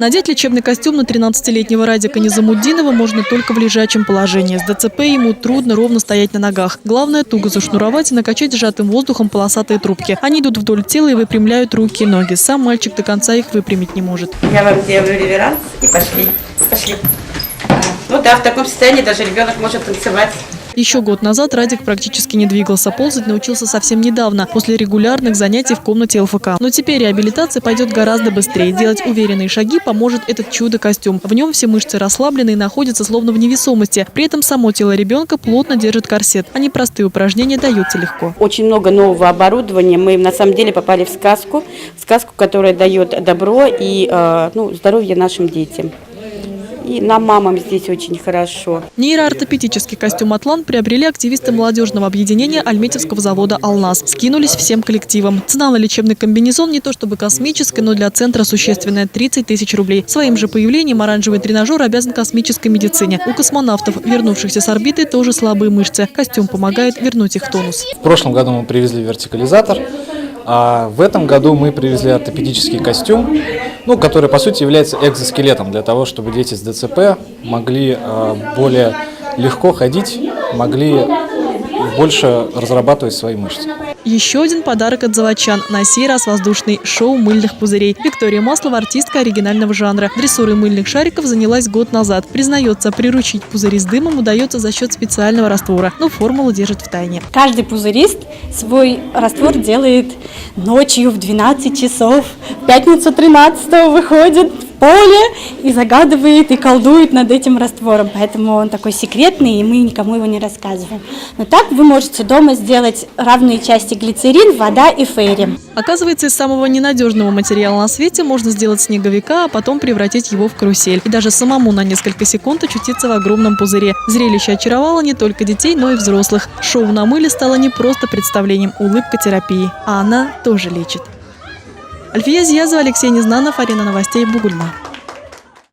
Надеть лечебный костюм на 13-летнего Радика Низамуддинова можно только в лежачем положении. С ДЦП ему трудно ровно стоять на ногах. Главное туго зашнуровать и накачать сжатым воздухом полосатые трубки. Они идут вдоль тела и выпрямляют руки и ноги. Сам мальчик до конца их выпрямить не может. Я вам делаю реверанс и пошли. Пошли. А, Ну да, в таком состоянии даже ребенок может танцевать. Еще год назад Радик практически не двигался. Ползать научился совсем недавно, после регулярных занятий в комнате ЛФК. Но теперь реабилитация пойдет гораздо быстрее. Делать уверенные шаги поможет этот чудо-костюм. В нем все мышцы расслаблены и находятся словно в невесомости. При этом само тело ребенка плотно держит корсет, а непростые упражнения даются легко. Очень много нового оборудования. Мы на самом деле попали в сказку. Сказку, которая дает добро и э, ну, здоровье нашим детям. И нам, мамам, здесь очень хорошо. Нейроортопедический костюм «Атлан» приобрели активисты молодежного объединения Альметьевского завода «Алнас». Скинулись всем коллективом. Цена на лечебный комбинезон не то чтобы космическая, но для центра существенная – 30 тысяч рублей. Своим же появлением оранжевый тренажер обязан космической медицине. У космонавтов, вернувшихся с орбиты, тоже слабые мышцы. Костюм помогает вернуть их в тонус. В прошлом году мы привезли вертикализатор, а в этом году мы привезли ортопедический костюм, ну, который по сути является экзоскелетом для того, чтобы дети с ДЦП могли э, более легко ходить, могли больше разрабатывать свои мышцы. Еще один подарок от заводчан. На сей раз воздушный шоу мыльных пузырей. Виктория Маслова – артистка оригинального жанра. Дрессурой мыльных шариков занялась год назад. Признается, приручить пузыри с дымом удается за счет специального раствора, но формулу держит в тайне. Каждый пузырист свой раствор делает ночью в 12 часов. В пятницу 13 выходит поле и загадывает и колдует над этим раствором. Поэтому он такой секретный, и мы никому его не рассказываем. Но так вы можете дома сделать равные части глицерин, вода и фейри. Оказывается, из самого ненадежного материала на свете можно сделать снеговика, а потом превратить его в карусель. И даже самому на несколько секунд очутиться в огромном пузыре. Зрелище очаровало не только детей, но и взрослых. Шоу на мыле стало не просто представлением улыбка терапии, а она тоже лечит. Альфия Зиязова, Алексей Незнанов, Арена новостей, Бугульма.